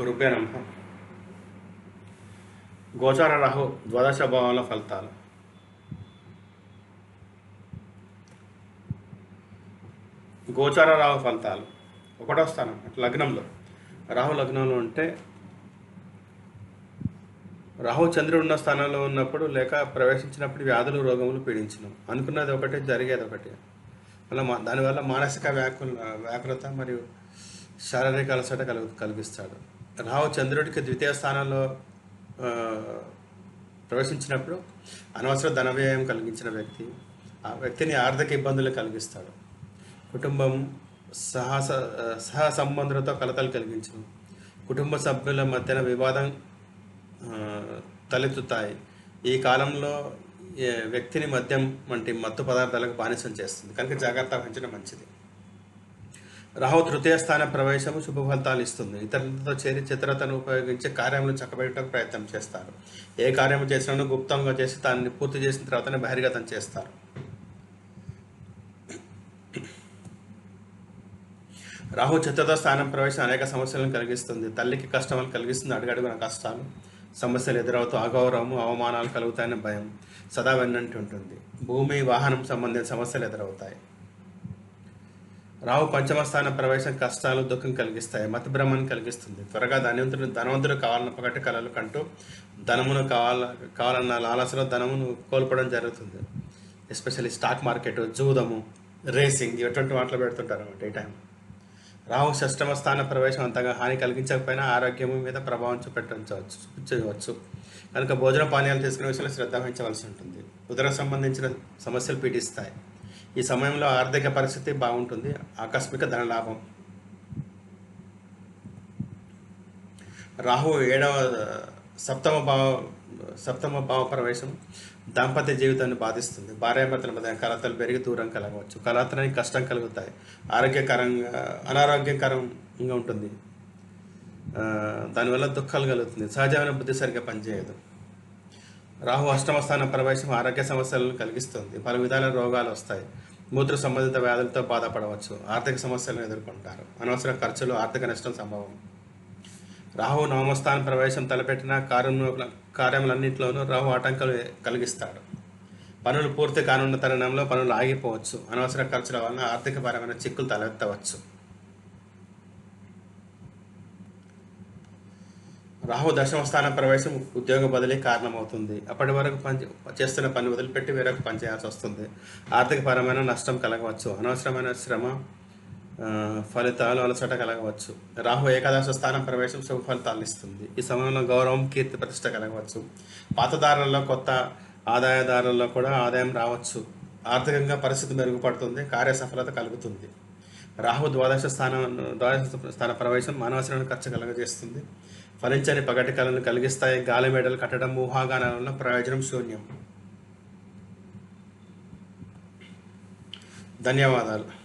గురుభ్య నమ గోచార రాహు ద్వాదశ భావంలో ఫలితాలు. గోచార రాహు ఫలితాలు. ఒకటో స్థానం లగ్నంలో. రాహు లగ్నంలో ఉంటే రాహు చంద్రుడు ఉన్న స్థానంలో ఉన్నప్పుడు లేక ప్రవేశించినప్పుడు వ్యాధులు రోగములు పీడించను. అనుకున్నది ఒకటి జరిగేది ఒకటి. అలా మా దానివల్ల మానసిక వ్యాకుల వ్యాకులత మరియు శారీరక అలసట కలుగు కలిగిస్తాడు. రావు చంద్రుడికి ద్వితీయ స్థానంలో ప్రవేశించినప్పుడు అనవసర ధన వ్యయం కలిగించిన వ్యక్తి. ఆ వ్యక్తిని ఆర్థిక ఇబ్బందులు కలిగిస్తాడు. కుటుంబం సహస సహ సంబంధులతో కలతలు కలిగించడం. కుటుంబ సభ్యుల మధ్యన వివాదం తలెత్తుతాయి. ఈ కాలంలో వ్యక్తిని మద్యం వంటి మత్తు పదార్థాలకు బానిసం చేస్తుంది. కనుక జాగ్రత్త వహించడం మంచిది. రాహు తృతీయ స్థాన ప్రవేశము శుభ ఫలితాలు ఇస్తుంది. ఇతరులతో చేరి చిత్రతను ఉపయోగించి కార్యములు చక్కబెట్టడానికి ప్రయత్నం చేస్తారు. ఏ కార్యము చేసినా గుప్తంగా చేసి దాన్ని పూర్తి చేసిన తర్వాతనే బహిర్గతం చేస్తారు. రాహు చిత్రత స్థానం ప్రవేశం అనేక సమస్యలను కలిగిస్తుంది. తల్లికి కష్టములు కలిగిస్తుంది అడుగడుగున కష్టాలు సమస్యలు ఎదురవుతూ అగౌరవము అవమానాలు కలుగుతాయని భయం సదా వెన్నంటి ఉంటుంది. భూమి వాహనం సంబంధించిన సమస్యలు ఎదురవుతాయి. రాహు పంచమ స్థాన ప్రవేశం కష్టాలు దుఃఖం కలిగిస్తాయి. మత భ్రమను కలిగిస్తుంది. త్వరగా ధనవంతుడు ధనవంతుడు కావాలన్న పగటి కళలు కంటూ ధనమును కావాల కావాలన్న లాలసలో ధనమును కోల్పోవడం జరుగుతుంది. ఎస్పెషల్లీ స్టాక్ మార్కెట్ జూదము రేసింగ్ ఇటువంటి వాటిలో పెడుతుంటారు అనమాట ఈ టైం రాహు షష్టమ స్థాన ప్రవేశం అంతగా హాని కలిగించకపోయినా ఆరోగ్యం మీద ప్రభావం చూపెట్టవచ్చు చేయవచ్చు కనుక భోజన పానీయాలు తీసుకునే విషయంలో శ్రద్ధ వహించవలసి ఉంటుంది. ఉదర సంబంధించిన సమస్యలు పీడిస్తాయి. ఈ సమయంలో ఆర్థిక పరిస్థితి బాగుంటుంది. ఆకస్మిక ధనలాభం రాహు ఏడవ సప్తమ భావ సప్తమ భావ ప్రవేశం దాంపత్య జీవితాన్ని బాధిస్తుంది. భార్యాభర్తల మధ్య కలతలు పెరిగి దూరం కలగవచ్చు. కలతడానికి కష్టం కలుగుతాయి. ఆరోగ్యకరంగా అనారోగ్యకరంగా ఉంటుంది. దానివల్ల దుఃఖాలు కలుగుతుంది. సహజమైన బుద్ధి సరిగ్గా పనిచేయదు. రాహు అష్టమస్థాన ప్రవేశం ఆరోగ్య సమస్యలను కలిగిస్తుంది. పలు విధాల రోగాలు వస్తాయి. మూత్ర సంబంధిత వ్యాధులతో బాధపడవచ్చు. ఆర్థిక సమస్యలను ఎదుర్కొంటారు. అనవసర ఖర్చులు ఆర్థిక నష్టం సంభవం. రాహు నవమస్థాన ప్రవేశం తలపెట్టిన కార్యముల కార్యములన్నింటిలోనూ రాహు ఆటంకాలు కలిగిస్తాడు. పనులు పూర్తి కానున్న తరుణంలో పనులు ఆగిపోవచ్చు. అనవసర ఖర్చుల వలన ఆర్థికపరమైన చిక్కులు తలెత్తవచ్చు. రాహు దశమ స్థాన ప్రవేశం ఉద్యోగ బదిలీ కారణమవుతుంది. అప్పటి వరకు పని చేస్తున్న పని వదిలిపెట్టి వేరొక పని చేయాల్సి వస్తుంది. ఆర్థికపరమైన నష్టం కలగవచ్చు. అనవసరమైన శ్రమ ఫలితాలు అలసట కలగవచ్చు. రాహు ఏకాదశ స్థానం ప్రవేశం శుభ ఫలితాలు ఇస్తుంది. ఈ సమయంలో గౌరవం కీర్తి ప్రతిష్ట కలగవచ్చు. పాతదారులలో కొత్త ఆదాయదారులలో కూడా ఆదాయం రావచ్చు. ఆర్థికంగా పరిస్థితి మెరుగుపడుతుంది కార్య సఫలత కలుగుతుంది. రాహు ద్వాదశ స్థానం ద్వాదశ స్థాన ప్రవేశం అనవసరమైన ఖర్చు కలగజేస్తుంది ఫలించని పగటి కళను కలిగిస్తాయి. గాలి మేడలు కట్టడం ఊహాగానాల వల్ల ప్రయోజనం శూన్యం. ధన్యవాదాలు.